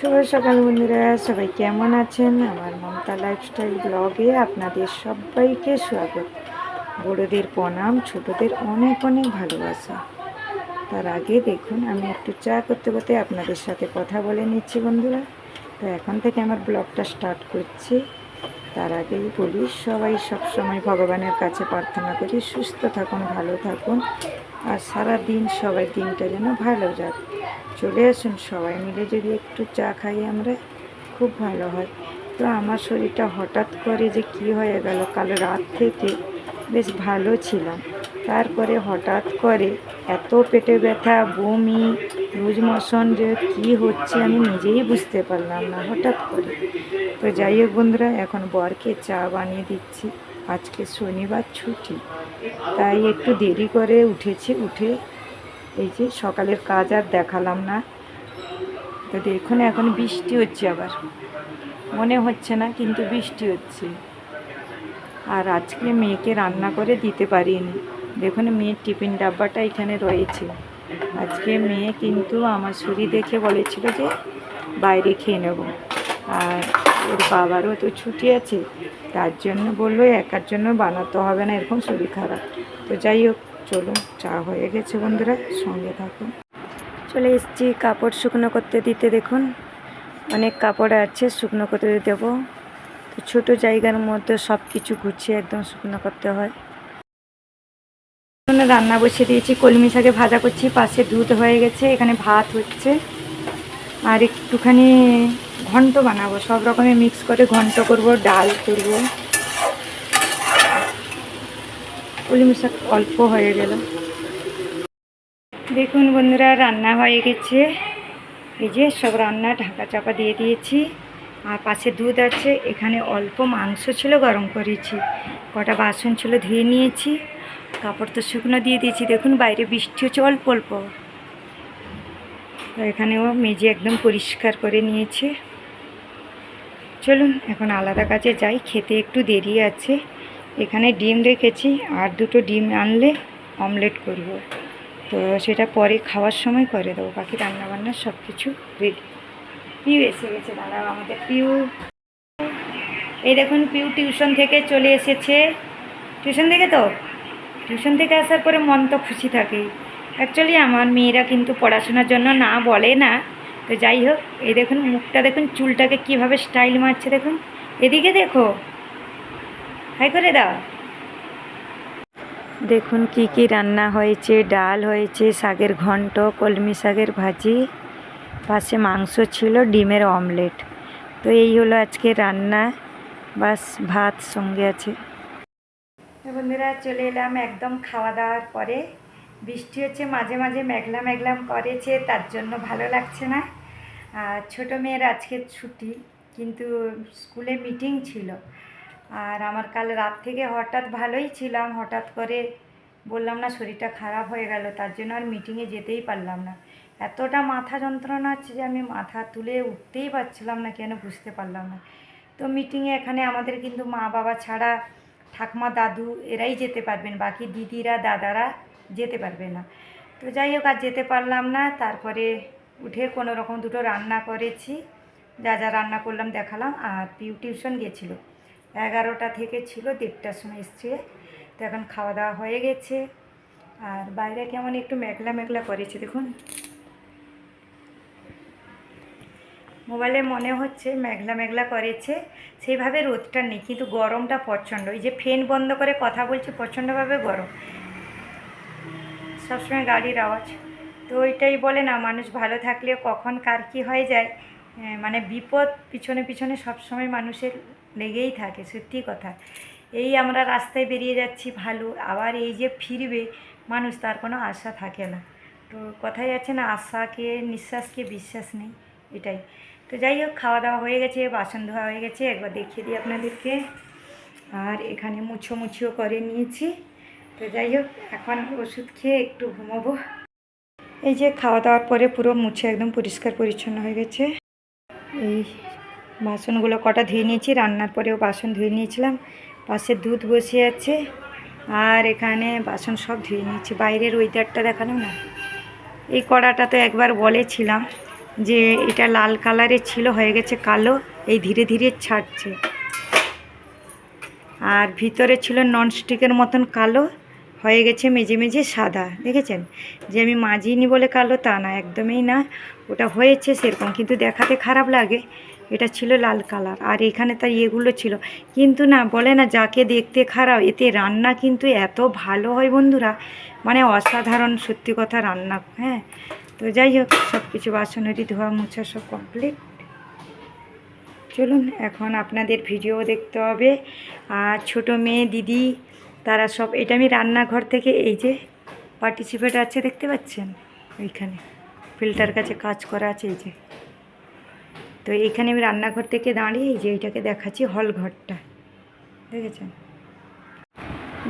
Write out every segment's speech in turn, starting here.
শুভ সকাল বন্ধুরা, সবাই কেমন আছেন? আমার মমতা লাইফস্টাইল ব্লগে আপনাদের সবাইকে স্বাগত। বড়োদের প্রণাম, ছোটদের অনেক অনেক ভালোবাসা। তার আগে দেখুন, আমি একটু চা করতে করতে আপনাদের সাথে কথা বলে নিচ্ছি বন্ধুরা। তো এখন থেকে আমার ব্লগটা স্টার্ট করছি। তার আগেই বলি, সবাই সবসময় ভগবানের কাছে প্রার্থনা করি, সুস্থ থাকুন, ভালো থাকুন। আর সারা দিন সবাই দিনটা যেন ভালো যাক। চলে আসুন, সবাই মিলে যদি একটু চা খাই আমরা, খুব ভালো হয়। তো আমার শরীরটা হঠাৎ করে যে কি হয়ে গেল, কাল রাত থেকে বেশ ভালো ছিলাম। তারপরে হঠাৎ করে এত পেটে ব্যথা, বমি, লুজ মোশন যে কী হচ্ছে আমি নিজেই বুঝতে পারলাম না হঠাৎ করে। তো যাই হোক বন্ধুরা, এখন বরকে চা বানিয়ে দিচ্ছি। আজকে শনিবার ছুটি, তাই একটু দেরি করে উঠেছি, উঠে এই যে সকালের কাজ আর দেখালাম না। তো দেখুন, এখন বৃষ্টি হচ্ছে আবার। মনে হচ্ছে না, কিন্তু বৃষ্টি হচ্ছে। আর আজকে মেয়েকে রান্না করে দিতে পারিনি। দেখুন, মেয়ের টিফিন ডাব্বাটা এখানে রয়েছে। আজকে মেয়ে কিন্তু আমার শরীর দেখে বলেছিল যে বাইরে খেয়ে নেব। আর ওর বাবারও তো ছুটি আছে, তার জন্য বলল, একার জন্য বানাতে হবে না, এরকম শরীর খারাপ। তো যাই হোক চলুন, চা হয়ে গেছে বন্ধুরা, সঙ্গে থাকুন। চলে এসেছি কাপড় শুকনো করতে দিতে, দেখুন। অনেক কাপড় আছে, শুকনো করতে দেবো। তো ছোটো জায়গার মধ্যে সব কিছু গুছিয়ে একদম শুকনো করতে হয়। রান্না বসিয়ে দিয়েছি, কলমি শাকে ভাজা করছি, পাশে দুধ হয়ে গেছে, এখানে ভাত হচ্ছে। আর একটুখানি ঘন্ট বানাবো, সব রকমের মিক্স করে ঘন্ট করব, ডাল করব। কলমি শাক অল্প হয়ে গেল। দেখুন বন্ধুরা, রান্না হয়ে গেছে। এই যে সব রান্না ঢাকা চাপা দিয়ে দিয়েছি। আর পাশে দুধ আছে, এখানে অল্প মাংস ছিল, গরম করেছি। কটা বাসন ছিল, ধুয়ে নিয়েছি। কাপড় তো শুকনো দিয়ে দিয়েছি। দেখুন, বাইরে বৃষ্টি হচ্ছে অল্প অল্প। তো এখানেও মেজে একদম পরিষ্কার করে নিয়েছে। চলুন, এখন আলাদা কাজে যাই। খেতে একটু দেরি আছে। এখানে ডিম রেখেছি আর দুটো ডিম আনলে অমলেট করব। তো সেটা পরে খাওয়ার সময় করে দেবো, বাকি রান্নাবান্না সব কিছু রেডি পিউ এসে গেছে, দাঁড়াও আমাদের পিউ। এই দেখুন, পিউ টিউশন থেকে চলে এসেছে। টিউশন থেকে তো? টিউশন থেকে আসার পরে মন তো খুশি থাকে। অ্যাকচুয়ালি আমার মেয়েরা কিন্তু পড়াশোনার জন্য না বলে না। তো যাই হোক, এই দেখুন, মুখটা দেখুন, চুলটাকে কীভাবে স্টাইল মারছে দেখুন। এদিকে দেখো। হাই করে দাও। দেখুন কি কি রান্না হয়েছে, ডাল হয়েছে, শাকের ঘন্ট, কলমি শাকের ভাজি, পাশে মাংস ছিল, ডিমের অমলেট। তো এই হলো আজকে রান্না। বাস, ভাত সঙ্গে আছে। বন্ধুরা, চলে এলাম একদম খাওয়া দাওয়ার পরে। বৃষ্টি হচ্ছে, মাঝে মাঝে মেঘলা মেঘলাম করেছে, তার জন্য ভালো লাগছে না। আর ছোটো মেয়ের আজকে ছুটি, কিন্তু স্কুলে মিটিং ছিল। আর আমার কাল রাত থেকে হঠাৎ ভালোই ছিলাম, হঠাৎ করে বললাম না শরীরটা খারাপ হয়ে গেল, তার জন্য আর মিটিংয়ে যেতেই পারলাম না। এতটা মাথা যন্ত্রণা হচ্ছে যে আমি মাথা তুলে উঠতেই পারছিলাম না, কেন বুঝতে পারলাম না। তো মিটিংয়ে এখানে আমাদের কিন্তু মা বাবা ছাড়া ঠাকমা দাদু এরাই যেতে পারবেন, বাকি দিদিরা দাদারা যেতে পারবে না। তো যাই হোক, আর যেতে পারলাম না, তারপরে উঠে কোনো রকম দুটো রান্না করেছি, যা যা রান্না করলাম দেখালাম, আর পিউ টিউশন গেছিল। এগারোটা থেকে ছিল, দেড়টার সময় এসছে। তো এখন খাওয়া দাওয়া হয়ে গেছে। আর বাইরে কেমন একটু মেঘলা মেঘলা করেছে, দেখুন। মোবাইলে মনে হচ্ছে মেঘলা মেঘলা করেছে। সেইভাবে রোদটা নেই, কিন্তু গরমটা প্রচণ্ড। এই যে ফ্যান বন্ধ করে কথা বলছি, প্রচণ্ডভাবে গরম। সবসময় গাড়ির আওয়াজ। তো ওইটাই বলে না, মানুষ ভালো থাকলে কখন কার কী হয়ে যায়। মানে বিপদ পিছনে পিছনে সবসময় মানুষের লেগেই থাকে, সত্যি কথা। এই আমরা রাস্তায় বেরিয়ে যাচ্ছি ভালো, আবার এই যে ফিরবে, মানুষ তার কোনো আশা থাকে না। তো কথাই আছে না, আশাকে, নিঃশ্বাসকে বিশ্বাস নেই, এটাই। তো যাই হোক, খাওয়া দাওয়া হয়ে গেছে, বাসন ধোয়া হয়ে গেছে, একবার দেখিয়ে দিই আপনাদেরকে। আর এখানে মুছো মুছিও করে নিয়েছি। তো যাই হোক, এখন ওষুধ খেয়ে একটু ঘুমোবো। এই যে খাওয়া দাওয়ার পরে পুরো মুছে একদম পরিষ্কার পরিচ্ছন্ন হয়ে গেছে। এই বাসনগুলো কটা ধুয়ে নিয়েছি, রান্নার পরেও বাসন ধুয়ে নিয়েছিলাম। পাশে দুধ বসে আছে, আর এখানে বাসন সব ধুয়ে নিয়েছি। বাইরের ওয়েদারটা দেখালাম না। এই কড়াটা তো একবার বলেছিলাম যে এটা লাল কালারের ছিল, হয়ে গেছে কালো, এই ধীরে ধীরে ছাড়ছে। আর ভিতরে ছিল ননস্টিকের মতন কালো হয়ে গেছে মেঝে মেঝে সাদা, দেখেছেন? যে আমি মাজিনি বলে কালো তা না, একদমই না। ওটা হয়েছে সেরকম, কিন্তু দেখাতে খারাপ লাগে। এটা ছিল লাল কালার, আর এখানে তার ইয়েগুলো ছিল। কিন্তু না, বলে না, যাকে দেখতে খারাপ, এতে রান্না কিন্তু এত ভালো হয় বন্ধুরা। মানে অসাধারণ, সত্যি কথা রান্না হ্যাঁ? তো যাই হোক সব কিছু বাসনেরই ধোয়া মোছা সব কমপ্লিট চলুন, এখন আপনাদের ভিডিও দেখতে হবে। আর ছোটো মেয়ে দিদি তারা সব, এটা আমি রান্নাঘর থেকে এই যে পার্টিসিপেট আছে, দেখতে পাচ্ছেন? ওইখানে। ফিল্টার কাছে কাজ করা আছে, এই যে। তো এইখানে আমি রান্নাঘর থেকে দাঁড়িয়ে এই যে এইটাকে দেখাচ্ছি হল ঘরটা। দেখেছেন?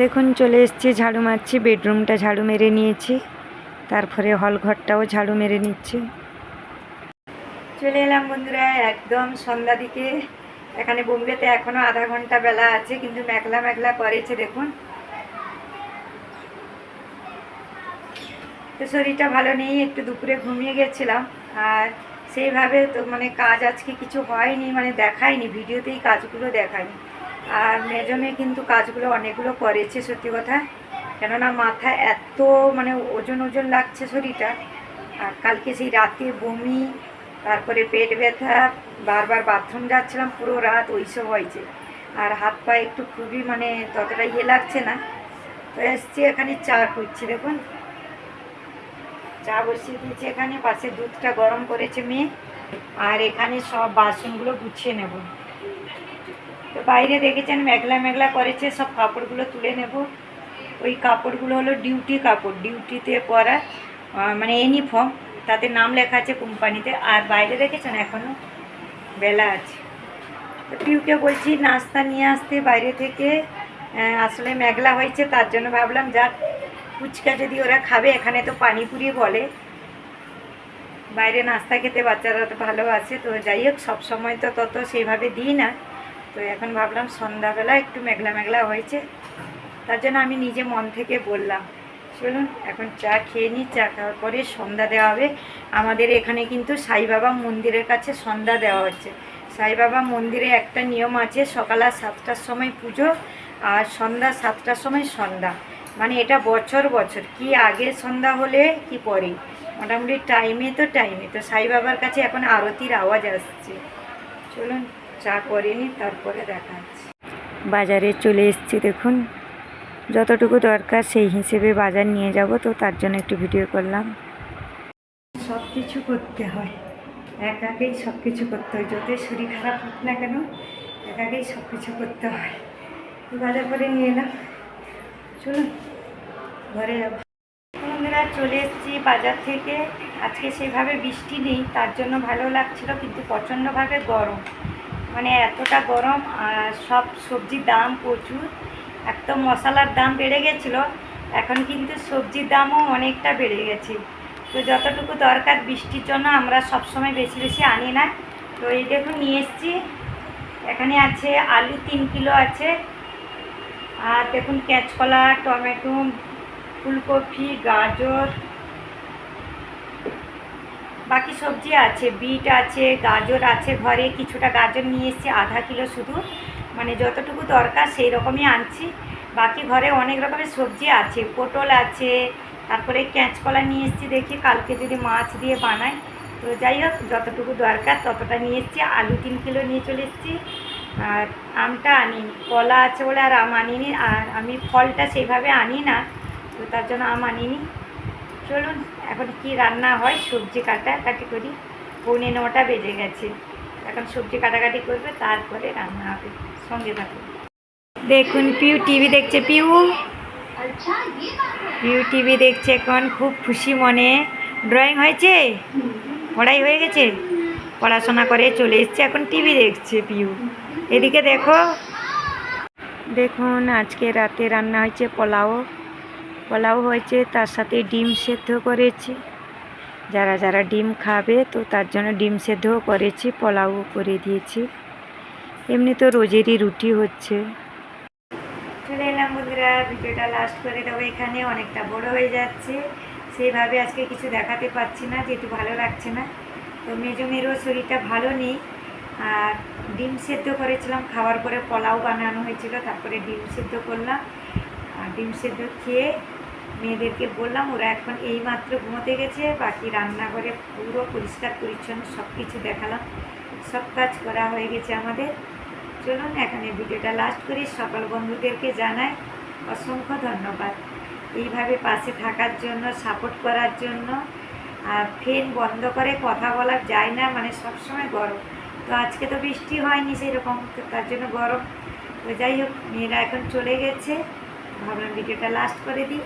দেখুন, চলে এসেছি, ঝাড়ু মারছি বেডরুমটা ঝাড়ু মেরে নিয়েছি। তারপরে হল ঘরটাও ঝাড়ু মেরে নিচ্ছি। চলে এলাম বন্ধুরা, একদম সন্ধ্যা দিকে। এখানে বোম্বেতে এখনও আধা ঘণ্টা বেলা আছে, কিন্তু মেঘলা মেঘলা করেছে, দেখুন। তো শরীরটা ভালো নেই, একটু দুপুরে ঘুমিয়ে গেছিলাম। আর সেইভাবে তো মানে কাজ আজকে কিছু হয়নি মানে দেখায়নি, ভিডিওতেই কাজগুলো দেখায়নি। আর মেজমে কিন্তু কাজগুলো অনেকগুলো করেছে, সত্যি কথা। কেননা মাথা এত মানে ওজন ওজন লাগছে শরীরটা। আর কালকে সেই রাতে বমি, তারপরে পেট ব্যথা, বারবার বাথরুম যাচ্ছিলাম পুরো রাত ওইসব হয়েছে। আর হাত পা একটু খুবই মানে ততটা ইয়ে লাগছে না। তো এসছি এখানে চা করছি, দেখুন। চা বসিয়ে দিয়েছি এখানে, পাশে দুধটা গরম করেছে মেয়ে। আর এখানে সব বাসনগুলো গুছিয়ে নেব। তো বাইরে দেখেছেন মেঘলা মেঘলা করেছে, সব কাপড়গুলো তুলে নেব। ওই কাপড়গুলো হলো ডিউটি কাপড়, ডিউটিতে পরা মানে ইউনিফর্ম, তাতে নাম লেখা আছে কোম্পানিতে। আর বাইরে দেখেছেন এখনও বেলা আছে। তো পিউকে বলছি, নাস্তা নিয়ে আসতে বাইরে থেকে আসলে মেঘলা হয়েছে, তার জন্য ভাবলাম যাক ফুচকা যদি ওরা খাবে, এখানে তো পানিপুরি বলে। বাইরে নাস্তা খেতে বাচ্চারা তো ভালোবাসে তো যাই হোক সবসময় তো তত সেইভাবে দিই না। তো এখন ভাবলাম সন্ধ্যাবেলা একটু মেঘলা মেঘলা হয়েছে। তার জন্য আমি নিজে মন থেকে বললাম, চলুন এখন চা খেয়ে নিই, চা খাওয়ার পরে সন্ধ্যা দেওয়া হবে। আমাদের এখানে কিন্তু সাইবাবা মন্দিরের কাছে সন্ধ্যা দেওয়া হচ্ছে। সাইবাবা মন্দিরে একটা নিয়ম আছে, সকাল আর সাতটার সময় পুজো আর সন্ধ্যা সাতটার সময় সন্ধ্যা। মানে এটা বছর বছর। কি আগে সন্ধ্যা হলে, কি পরে? মোটামুটি টাইমে তো টাইমে তো সাই বাবার কাছে এখন আরতির আওয়াজ আসছে। চলুন, চা করে নিই তারপরে দেখা হচ্ছে। বাজারে চলে এসেছি, দেখুন। যতটুকু দরকার সেই হিসেবে বাজার নিয়ে যাব, তো তার জন্য একটু ভিডিও করলাম। সব কিছু করতে হয়। একাকেই সব কিছু করতে হয়। যতই শরীর খারাপ হোক না কেন একাকেই সব কিছু করতে হয়। বাজার করে নিয়ে এলাম। চলুন, ঘরে চলে এসেছি বাজার থেকে। আজকে সেভাবে বৃষ্টি নেই, তার জন্য ভালো লাগছিল, কিন্তু প্রচণ্ডভাবে গরম। মানে এতটা গরম, আর সব সবজির দাম প্রচুর। একদম মশলার দাম বেড়ে গেছিল, এখন কিন্তু সবজির দামও অনেকটা বেড়ে গেছে। তো যতটুকু দরকার বৃষ্টির জন্য, আমরা সব সময় বেশি বেশি আনি না। তো এই দেখুন, নিয়ে এসেছি। এখানে আছে আলু তিন কিলো আছে। আর দেখুন কাঁচকলা, টমেটো, ফুলকপি, গাজর, বাকি সবজি আছে, বিট আছে, গাজর আছে ঘরে, কিছুটা গাজর নিয়ে এসেছি, আধা কিলো শুধু। মানে যতটুকু দরকার সেই রকমই আনছি। বাকি ঘরে অনেক রকমের সবজি আছে, পটল আছে, তারপরে কাঁচকলা নিয়ে এসেছি দেখি, কালকে যদি মাছ দিয়ে বানাই। তো যাই হোক, যতটুকু দরকার ততটা নিয়ে এসেছি, আলু তিন কিলো নিয়ে চলে এসেছি। আর আমটা আনিনি, কলা আছে বলে আর আম আনিনি, আর আমি ফলটা সেইভাবে আনি না তো তার জন্য আম আনিনি। চলুন, এখন কি রান্না হয়, সবজি কাটাকাটি করি। পৌনে নটা বেজে গেছে, এখন সবজি কাটাকাটি করবে, তারপরে রান্না হবে, সঙ্গে থাকুন। দেখুন, পিউ টিভি দেখছে, পিউ? পিউ টিভি দেখছে এখন, খুব খুশি মনে। ড্রয়িং হয়েছে? পড়াই হয়ে গেছে? পড়াশোনা করে চলে এসছে, এখন টিভি দেখছে পিউ। এদিকে দেখো। দেখুন, আজকে রাতে রান্না হয়েছে পোলাও। পোলাও হয়েছে, তার সাথে ডিম সেদ্ধ করেছি। যারা যারা ডিম খাবে, তো তার জন্য ডিম সেদ্ধও করেছি, পোলাও করে দিয়েছি। এমনি তো রোজেরই রুটি হচ্ছে। চলে এলাম বন্ধুরা, ভিডিওটা লাস্ট করে দেবো। এখানে অনেকটা বড় হয়ে যাচ্ছে। সেইভাবে আজকে কিছু দেখাতে পারছি না, যেহেতু ভালো লাগছে না। তো মেজো মেয়েরও শরীরটা ভালো নেই। আর ডিম সেদ্ধ করেছিলাম, খাওয়ার পরে পোলাও বানানো হয়েছিল, তারপরে ডিম সেদ্ধ করলাম। আর ডিম সেদ্ধ খেয়ে মেয়েদেরকে বললাম, ওরা এখন এই মাত্র ঘুমোতে গেছে, বাকি রান্নাঘরে পুরো পরিষ্কার, পরিচ্ছন্ন সব কিছু দেখালাম। সব কাজ করা হয়ে গেছে আমাদের। চলুন, এখানে ভিডিওটা লাস্ট করি। সকল বন্ধুদেরকে জানাই অসংখ্য ধন্যবাদ। এইভাবে পাশে থাকার জন্য সাপোর্ট করার জন্য, আর ফ্যান বন্ধ করে কথা বলা যায় না মানে সবসময় গরম। তো আজকে তো বৃষ্টি হয়নি সেরকম, তো তার জন্য গরম। তো যাই হোক, মেয়েরা এখন চলে গেছে। ভাবলাম ভিডিওটা লাস্ট করে দিই।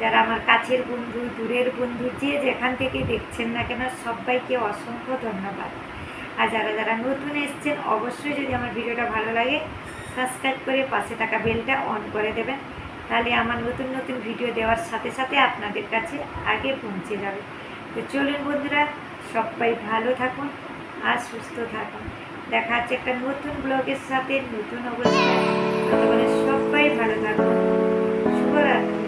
যারা আমার কাছের বন্ধু, দূরের বন্ধু, যে যেখান থেকে দেখছেন না কেন, সবাইকে অসংখ্য ধন্যবাদ। আর যারা যারা নতুন এসছেন, অবশ্যই যদি আমার ভিডিওটা ভালো লাগে সাবস্ক্রাইব করে পাশে থাকা বেলটা অন করে দেবেন। তাহলে আমার নতুন নতুন ভিডিও দেওয়ার সাথে সাথে আপনাদের কাছে আগে পৌঁছে যাবে। তো চলুন বন্ধুরা, সবাই ভালো থাকুন। আর সুস্থ থাকুন। দেখা হচ্ছে একটা নতুন ব্লগের সাথে, নতুন অবস্থায়। সবাই ভালো থাকুন। শুভরাত্রি।